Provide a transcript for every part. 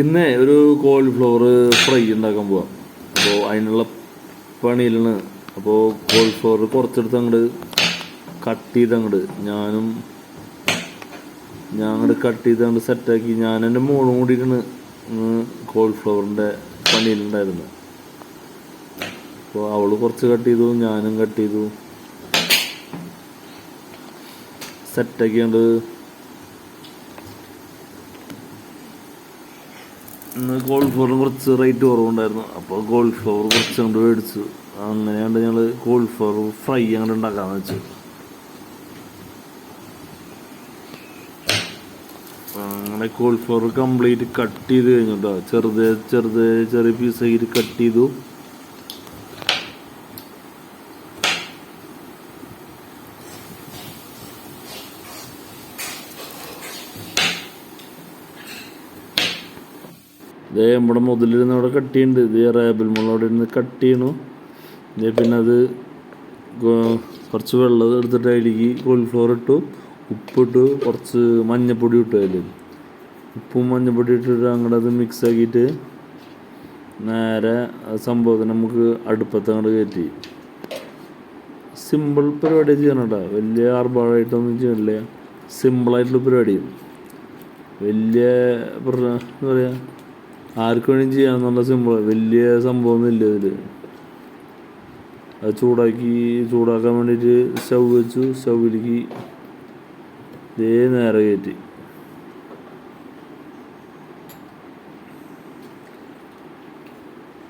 ഇന്ന് ഒരു cauliflower fry ഉണ്ടാക്കാൻ പോവാം. അപ്പോൾ അതിനുള്ള പണിയിലാണ്. അപ്പോൾ കോളിഫ്ലവർ കുറച്ചെടുത്ത് അങ്ങോട്ട് കട്ട് ചെയ്ത് അങ്ങോട്ട് ഞാനും ഞാൻ അങ്ങോട്ട് കട്ട് ചെയ്ത് അങ്ങോട്ട് സെറ്റാക്കി ഞാൻ എന്റെ മോളും കൂടിയിട്ടാണ് കോളിഫ്ലവറിന്റെ പണിയിലുണ്ടായിരുന്നത്. അപ്പോൾ അവൾ കുറച്ച് കട്ട് ചെയ്തു ഞാനും കട്ട് ചെയ്തു. സെറ്റാക്കിയാണ്ട് ഇന്ന് കോളിഫ്ലവറിന് കുറച്ച് റേറ്റ് കുറവുണ്ടായിരുന്നു. അപ്പോൾ കോളിഫ്ലവർ കുറച്ച് കൊണ്ട് മേടിച്ചു. അങ്ങനെയാണ്ട് ഞങ്ങൾ കോളിഫ്ലവർ ഫ്രൈ അങ്ങോട്ട് ഉണ്ടാക്കാന്ന് വെച്ചു. അങ്ങനെ കോളിഫ്ലവർ കംപ്ലീറ്റ് കട്ട് ചെയ്ത് കഴിഞ്ഞിട്ടോ ചെറുത് ചെറുത് ചെറിയ പീസായിട്ട് കട്ട് ചെയ്തു. ഇതേ നമ്മുടെ മുതലിരുന്ന് അവിടെ കട്ടിയുണ്ട് ഇതേ റേബിൾ മുള അവിടെ ഇരുന്ന് കട്ട് ചെയ്യണു. ഇതേ പിന്നെ അത് കുറച്ച് വെള്ളം എടുത്തിട്ട് അതിലേക്ക് കോളിഫ്ലവർ ഇട്ടു. ഉപ്പിട്ടു. കുറച്ച് മഞ്ഞപ്പൊടി ഇട്ടു അതിൽ ഉപ്പും മഞ്ഞപ്പൊടി ഇട്ടിട്ട് അങ്ങോട്ട് അത് മിക്സ് ആക്കിയിട്ട് നേരെ സംഭവത്തിന് നമുക്ക് അടുപ്പത്ത് അങ്ങോട്ട് കയറ്റി. സിമ്പിൾ പരിപാടി ചെയ്യണം കേട്ടോ വലിയ ആർഭാടായിട്ടൊന്നും ചെയ്യണില്ല. സിമ്പിളായിട്ടുള്ള പരിപാടി വലിയ എന്താ പറയുക ആർക്ക് വേണമെങ്കിലും ചെയ്യാമെന്നുള്ള സിമ്പിൾ വലിയ സംഭവമൊന്നും ഇല്ല ഇതിൽ അത് ചൂടാക്കി ചൂടാക്കാൻ വേണ്ടിയിട്ട് സ്റ്റവ് വെച്ചു സ്റ്റൗവിലേക്ക് ഇതേ നേരെ കയറ്റി.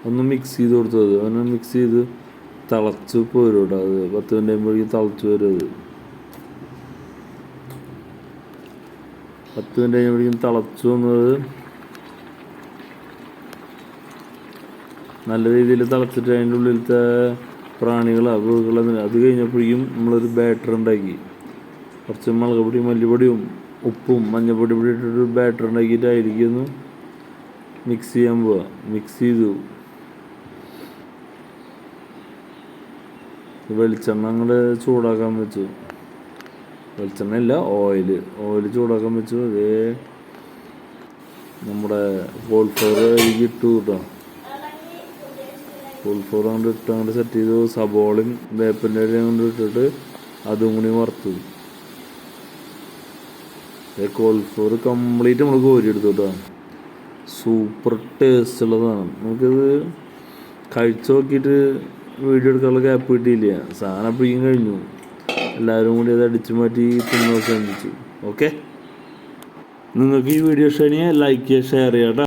ഒന്ന് മിക്സ് ചെയ്ത് കൊടുത്തത് ഒന്ന് മിക്സ് ചെയ്ത് തിളച്ച് പോരും കേട്ടോ അത്. പത്ത് മിനിറ്റ് ആകുമ്പോഴേക്കും തിളച്ച് വരും അത്. പത്ത് മിനിറ്റ് കഴിയുമ്പോഴേക്കും തിളച്ച് വന്നത് നല്ല രീതിയിൽ തിളച്ചിട്ട് അതിന്റെ ഉള്ളിലത്തെ പ്രാണികളോ പുഴുകളോ അത് കഴിഞ്ഞപ്പോഴേക്കും നമ്മളൊരു ബാറ്റർ ഉണ്ടാക്കി. കുറച്ച് മുളക് പൊടിയും മല്ലിപ്പൊടിയും ഉപ്പും മഞ്ഞൾപ്പൊടി പൊടി ഇട്ടിട്ട് ബാറ്റർ ഉണ്ടാക്കിയിട്ടായിരിക്കും മിക്സ് ചെയ്യാൻ പോവാ. മിക്സ് ചെയ്തു. വെളിച്ചെണ്ണ അങ്ങോട്ട് ചൂടാക്കാൻ വെച്ചു. വെളിച്ചെണ്ണ ഇല്ല ഓയിൽ ഓയിൽ ചൂടാക്കാൻ വെച്ചു. അതേ നമ്മുടെ കോൾഫ്ലവർ അരികെ ഇട്ടു കേട്ടോ ഫോർ അങ്ങോട്ട് ഇട്ട് സെറ്റ് ചെയ്തു. സബോളയും വേപ്പിന്റെ ഇലയും കൊണ്ട് ഇട്ടിട്ട് അതും കൂടി വറുത്തു. കോൾഫ്ലോർ കംപ്ലീറ്റ് നമ്മൾ കോരി എടുത്തു കേട്ടോ സൂപ്പർ ടേസ്റ്റ് ഉള്ളതാണ് നമുക്കിത് കഴിച്ചു നോക്കിയിട്ട് വീഡിയോ എടുക്കാനുള്ള ഗ്യാപ്പ് കിട്ടിയില്ല. സാധനം അപ്പോഴേക്കും കഴിഞ്ഞു. എല്ലാവരും കൂടി അത് അടിച്ചു മാറ്റി തിന്നു ശ്രമിച്ചു. ഓക്കെ നിങ്ങൾക്ക് ഈ വീഡിയോ ഇഷ്ടമാണെങ്കിൽ ലൈക്ക് ചെയ്യുക ഷെയർ ചെയ്യാം കേട്ടോ